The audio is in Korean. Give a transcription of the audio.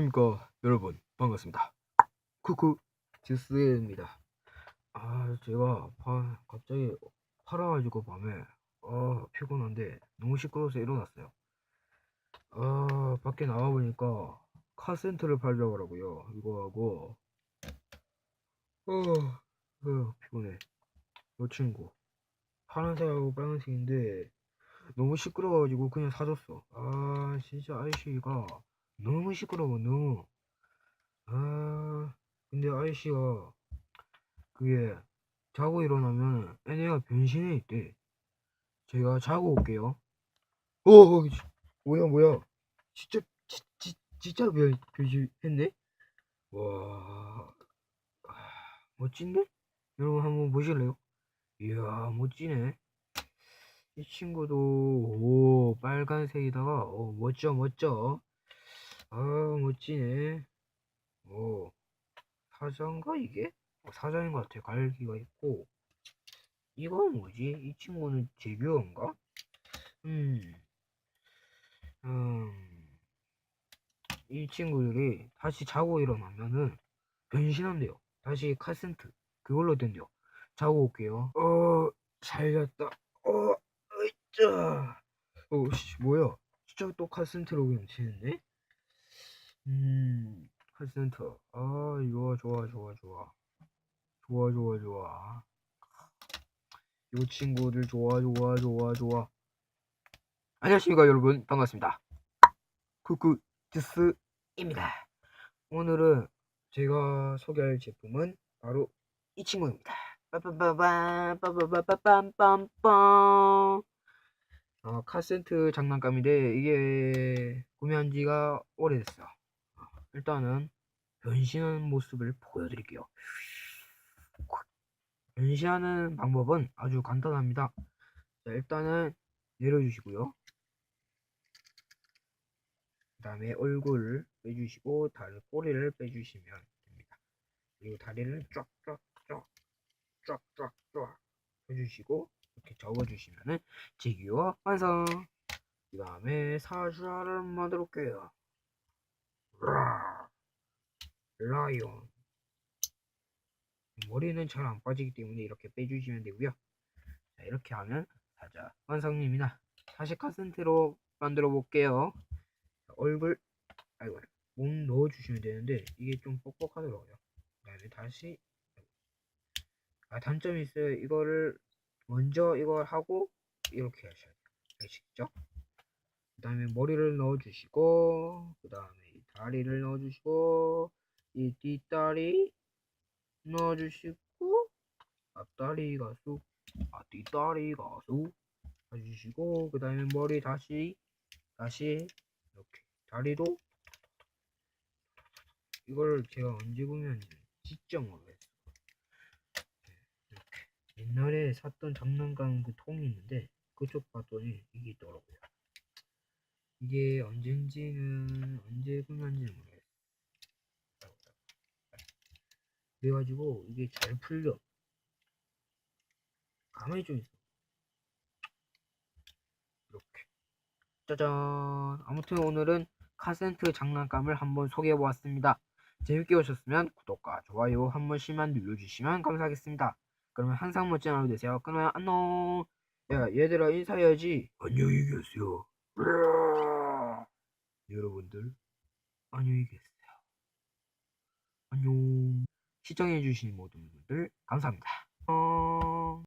안녕하십니까 여러분 반갑습니다. 쿠쿠 주스입니다. 아 제가 바, 갑자기 팔아가지고 밤에 아 피곤한데 너무 시끄러워서 일어났어요. 아 밖에 나와보니까 카센터를 팔려고 하고요. 이거 하고 어, 어 피곤해. 요 친구. 파란색하고 빨간색인데 너무 시끄러워가지고 그냥 사줬어. 아 진짜 아저씨가 너무 시끄러워 너무 아 근데 아저씨가 그게 자고 일어나면 얘네가 변신해 있대 제가 자고 올게요. 어 어, 씨, 뭐야 뭐야. 진짜 지, 지, 진짜 변, 변신했네? 와 아, 멋진데? 여러분 한번 보실래요? 이야 멋지네. 이 친구도 오 빨간색에다가 오 멋져 멋져 아 멋지네. 오 사자인가 이게? 어, 사자인 것 같아. 갈기가 있고. 이건 뭐지? 이 친구는 제규어인가? 음, 음, 이 친구들이 다시 자고 일어나면은 변신한대요. 다시 카센트 그걸로 된대요. 자고 올게요. 어 살렸다. 어 으쌰 어씨 뭐야? 진짜 또 카센트로 변신했네 음, 카센터. 아, 좋아, 좋아, 좋아, 좋아. 좋아, 좋아, 좋아. 요 친구들 좋아, 좋아, 좋아, 좋아. 안녕하십니까, 여러분. 반갑습니다. 쿠쿠 주스입니다. 오늘은 제가 소개할 제품은 바로 이 친구입니다. 빠빠빠밤, 빠빠빠빰빰빰. 어, 카센트 장난감인데 이게 구매한 지가 오래됐어. 일단은 변신하는 모습을 보여드릴게요. 변신하는 방법은 아주 간단합니다. 자, 일단은 내려주시고요. 그 다음에 얼굴을 빼주시고 다리 꼬리를 빼주시면 됩니다. 그리고 다리를 쫙쫙쫙 쫙쫙쫙 해주시고 이렇게 접어주시면은 제규어 완성! 그 다음에 사자를 만들어 볼게요. 라, 라이온. 머리는 잘 안 빠지기 때문에 이렇게 빼주시면 되고요. 자, 이렇게 하면 사자 완성입니다. 다시 카센트로 만들어 볼게요. 자, 얼굴, 아이고, 몸 넣어 주시면 되는데 이게 좀 뻑뻑하더라고요. 그다음에 다시 아 단점이 있어요. 이거를 먼저 이걸 하고 이렇게 하셔야 돼요. 아시겠죠? 그 다음에 머리를 넣어주시고 그 다음에 다리를 넣어주시고 이 뒷다리 넣어주시고 앞다리가 쑥 아, 뒷다리가 쑥 해주시고 그 다음에 머리 다시 다시 이렇게 다리도 이걸 제가 언제 보면 진짜 모르겠어 이렇게. 옛날에 샀던 장난감 그 통이 있는데 그쪽 봤더니 이게 있더라고요. 이게 언젠지는 언제 구매한지는 모르겠어요. 그래가지고 이게 잘 풀려. 가만히 좀 있어. 이렇게. 짜잔. 아무튼 오늘은 카센트 장난감을 한번 소개해보았습니다. 재밌게 보셨으면 구독과 좋아요 한 번씩만 눌러주시면 감사하겠습니다. 그러면 항상 멋진 하루 되세요. 그러면 안녕. 야 얘들아 인사해야지. 안녕히 계세요. 여러분들 안녕히 계세요. 안녕. 시청해주신 모든 분들 감사합니다.